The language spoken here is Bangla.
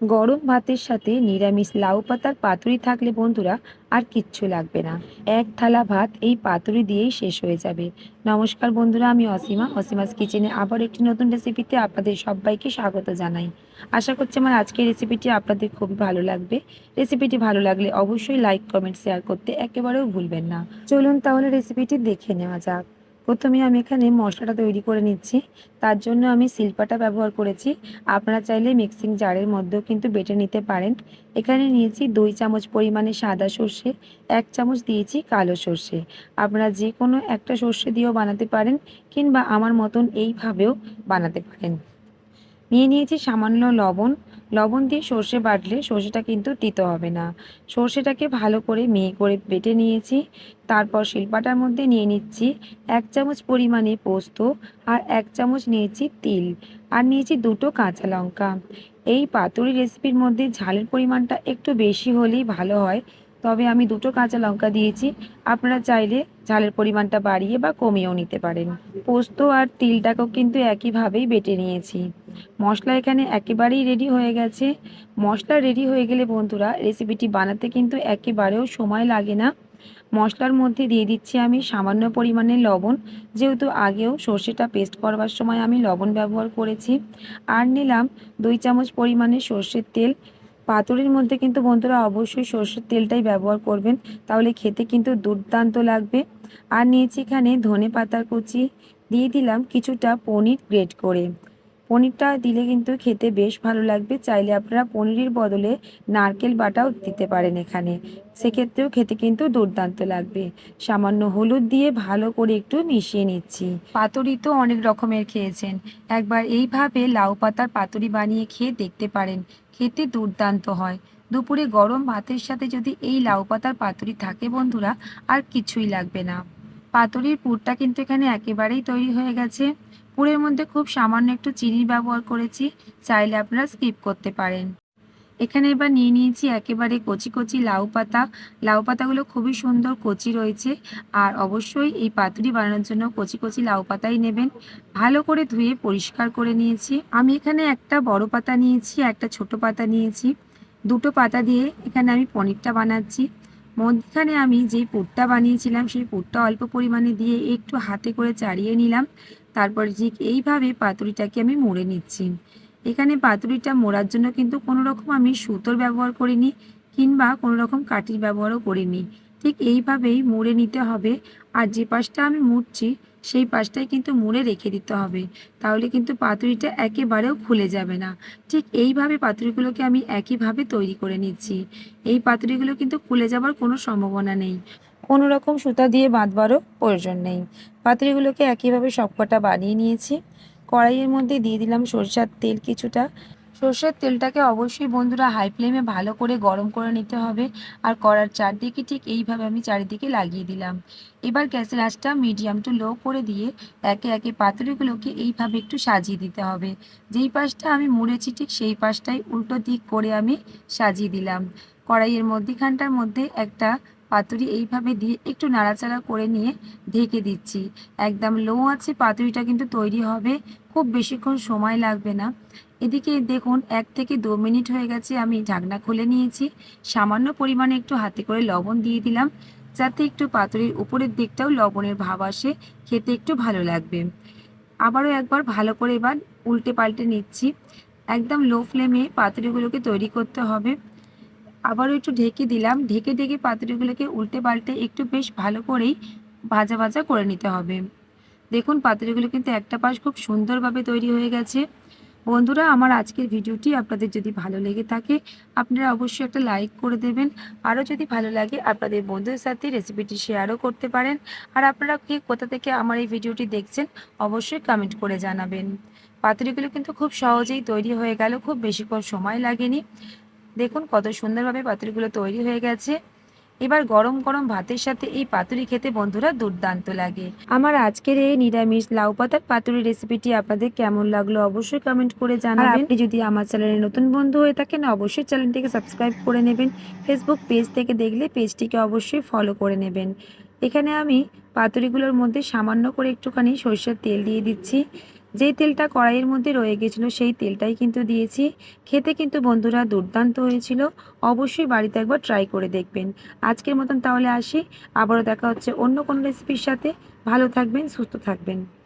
গরম ভাতের সাথে নিরামিষ লাউ পাতার পাতুরি থাকলে বন্ধুরা আর কিচ্ছু লাগবে না। এক থালা ভাত এই পাতুরি দিয়েই শেষ হয়ে যাবে। নমস্কার বন্ধুরা, আমি অসীমা। অসীমাস কিচেনে আবার একটি নতুন রেসিপিতে আপনাদের সবাইকে স্বাগত জানাই। আশা করছি আমার আজকের রেসিপিটি আপনাদের খুবই ভালো লাগবে। রেসিপিটি ভালো লাগলে অবশ্যই লাইক, কমেন্ট, শেয়ার করতে একেবারেও ভুলবেন না। চলুন তাহলে রেসিপিটি দেখে নেওয়া যাক। প্রথমে আমি এখানে মশলাটা তৈরি করে নিচ্ছি। তার জন্য আমি শিল্পাটা ব্যবহার করেছি। আপনারা চাইলে মিক্সিং জারের মধ্যেও কিন্তু বেটে নিতে পারেন। এখানে নিয়েছি দুই চামচ পরিমাণে সাদা সর্ষে, এক চামচ দিয়েছি কালো সর্ষে। আপনারা যে কোনো একটা সর্ষে দিয়েও বানাতে পারেন কিংবা আমার মতন এইভাবেও বানাতে পারেন। নিয়ে নিয়েছি সামান্য লবণ। লবণ দিয়ে সর্ষে বাটলে সর্ষেটা কিন্তু তিতো হবে না। সর্ষেটাকে ভালো করে মিহি করে বেটে নিয়েছি। তারপর শিলপাটার মধ্যে নিয়ে নিচ্ছি এক চামচ পরিমাণে পোস্ত আর এক চামচ নিয়েছি তিল আর নিয়েছি দুটো কাঁচা লঙ্কা। এই পাতুরি রেসিপির মধ্যে ঝালের পরিমাণটা একটু বেশি হলেই ভালো হয়। তবে আমি দুটো কাঁচা লঙ্কা দিয়েছি। আপনারা চাইলে ঝালের পরিমাণটা বাড়িয়ে বা কমিয়েও নিতে পারেন। পোস্ত আর তিলটাকেও কিন্তু একইভাবেই বেটে নিয়েছি। মশলা এখানে একেবারেই রেডি হয়ে গেছে। মশলা রেডি হয়ে গেলে বন্ধুরা রেসিপিটি বানাতে কিন্তু একেবারেও সময় লাগে না। মশলার মধ্যে দিয়ে দিচ্ছি আমি সামান্য পরিমাণে লবণ। যেহেতু আগেও সর্ষেটা পেস্ট করবার সময় আমি লবণ ব্যবহার করেছি। আর নিলাম দুই চামচ পরিমাণে সর্ষের তেল। পাতুরির মধ্যে কিন্তু বন্ধুরা অবশ্যই সর্ষের তেলটাই ব্যবহার করবেন, তাহলে খেতে কিন্তু দুর্দান্ত লাগবে। আর নিয়েছি এখানে ধনে পাতার কুচি, দিয়ে দিলাম কিছুটা পনির গ্রেট করে। পনিরটা দিলে কিন্তু খেতে বেশ ভালো লাগবে। চাইলে আপনারা পনিরের বদলে নারকেল বাটাও দিতে পারেন এখানে। সেক্ষেত্রেও খেতে কিন্তু দুর্দান্ত লাগবে। সামান্য হলুদ দিয়ে ভালো করে একটু মিশিয়ে নিচ্ছি। পাতুরি তো অনেক রকমের খেয়েছেন। একবার এইভাবে লাউ পাতার পাতুরি বানিয়ে খেয়ে দেখতে পারেন। খেতে দুর্দান্ত হয়। দুপুরে গরম ভাতের সাথে যদি এই লাউ পাতার পাতুরি থাকে বন্ধুরা, আর কিছুই লাগবে না। পাতুরির পুরটা কিন্তু এখানে একেবারেই তৈরি হয়ে গেছে। পুরের মধ্যে খুব সামান্য একটু চিনি ব্যবহার করেছি, চাইলে আপনারা স্কিপ করতে পারেন। এখানে এবার নিয়ে নিয়েছি একেবারে কচি কচি লাউ পাতা। লাউ পাতাগুলো খুবই সুন্দর কচি রয়েছে আর অবশ্যই এই পাতুরি বানানোর জন্য কচি কচি লাউ পাতাই নেবেন। ভালো করে ধুয়ে পরিষ্কার করে নিয়েছি। আমি এখানে একটা বড় পাতা নিয়েছি, একটা ছোট পাতা নিয়েছি। দুটো পাতা দিয়ে এখানে আমি পনিরটা বানাচ্ছি। মধ্যখানে আমি যেই পুরটা বানিয়েছিলাম, সেই পুরটা অল্প পরিমাণে দিয়ে একটু হাতে করে চাড়িয়ে নিলাম। তারপর ঠিক এইভাবে পাতুরিটাকে আমি মুড়ে নিচ্ছি। এখানে পাতুরিটা মোড়ার জন্য কিন্তু কোনো রকম আমি সুতোর ব্যবহার করিনি কিংবা কোনো রকম কাঠির ব্যবহারও করিনি। ঠিক এইভাবেই মুড়ে নিতে হবে আর যে পাশটা আমি মুড়ছি সেই পাশটাই কিন্তু মুড়ে রেখে দিতে হবে। তাহলে কিন্তু পাতুরিটা একেবারেও খুলে যাবে না। ঠিক এইভাবে পাতুরিগুলোকে আমি একইভাবে তৈরি করে নিচ্ছি। এই পাতুরিগুলো কিন্তু খুলে যাবার কোনো সম্ভাবনা নেই। কোনো রকম সুতা দিয়ে বাঁধবারও প্রয়োজন নেই। পাতুরিগুলোকে একইভাবে সবকটা বানিয়ে নিয়েছি। কড়াইয়ের মধ্যে দিয়ে দিলাম সরষার তেল কিছুটা। সর্ষের তেলটাকে অবশ্যই বন্ধুরা হাই ফ্লেমে ভালো করে গরম করে নিতে হবে। আর কড়ার চারদিকে ঠিক এইভাবে আমি চারিদিকে লাগিয়ে দিলাম। এবার গ্যাসের আঁচটা মিডিয়াম টু লো করে দিয়ে একে একে পাতুরিগুলোকে এইভাবে একটু সাজিয়ে দিতে হবে। যেই পাশটা আমি মুড়েছি ঠিক সেই পাশটাই উল্টো দিক করে আমি সাজিয়ে দিলাম। কড়াইয়ের মধ্যিখানটার মধ্যে একটা পাতুরি এইভাবে দিয়ে একটু নাড়াচাড়া করে নিয়ে ঢেকে দিচ্ছি। একদম লো আছে পাতুরিটা কিন্তু তৈরি হবে, খুব বেশিক্ষণ সময় লাগবে না। এদিকে দেখুন, এক থেকে দু মিনিট হয়ে গেছে, আমি ঢাকনা খুলে নিয়েছি। সামান্য পরিমাণে একটু হাতে করে লবণ দিয়ে দিলাম, যাতে একটু পাতুরির উপরের দিকটাও লবণের ভাব আসে, খেতে একটু ভালো লাগবে। আবারও একবার ভালো করে এবার উল্টে পাল্টে নিচ্ছি। একদম লো ফ্লেমে পাতুরিগুলোকে তৈরি করতে হবে। আবারও একটু ঢেকে দিলাম। ঢেকে ঢেকে পাতুরিগুলোকে উল্টে পাল্টে একটু বেশ ভালো করেই ভাজা ভাজা করে নিতে হবে। দেখুন, পাতুরিগুলো কিন্তু একটা পাশ খুব সুন্দরভাবে তৈরি হয়ে গেছে। বন্ধুরা, আমার আজকের ভিডিওটি আপনাদের যদি ভালো লেগে থাকে, আপনারা অবশ্যই একটা লাইক করে দেবেন। আরও যদি ভালো লাগে, আপনাদের বন্ধুদের সাথে রেসিপিটি শেয়ারও করতে পারেন। আর আপনারা কে কোথা থেকে আমার এই ভিডিওটি দেখছেন, অবশ্যই কমেন্ট করে জানাবেন। পাতুরিগুলো কিন্তু খুব সহজেই তৈরি হয়ে গেল, খুব বেশিক্ষণ সময় লাগেনি। দেখুন কত সুন্দরভাবে পাতুরিগুলো তৈরি হয়ে গেছে। এবার গরম গরম ভাতের সাথে এই পাতুরি খেতে বন্ধুরা দুর্দান্ত লাগে। আমার আজকের এই নিরামিষ লাউ পাতার পাতুরি রেসিপিটি আপনাদের কেমন লাগল অবশ্যই কমেন্ট করে জানাবেন। আপনি যদি আমার চ্যানেলে নতুন বন্ধু হয়ে থাকেন, অবশ্যই চ্যানেলটিকে সাবস্ক্রাইব করে নেবেন। ফেসবুক পেজ থেকে দেখলে পেজটিকে অবশ্যই ফলো করে নেবেন। এখানে আমি পাতুরিগুলোর মধ্যে সামান্য করে একটুখানি সরষের তেল দিয়ে দিচ্ছি। যেই তেলটা কড়াইয়ের মধ্যে রয়ে গেছিল, সেই তেলটাই কিন্তু দিয়েছি। খেতে কিন্তু বন্ধুরা দুর্দান্ত হয়েছিল। অবশ্যই বাড়িতে একবার ট্রাই করে দেখবেন। আজকের মতন তাহলে আসি। আবারও দেখা হচ্ছে অন্য কোনো রেসিপির সাথে। ভালো থাকবেন, সুস্থ থাকবেন।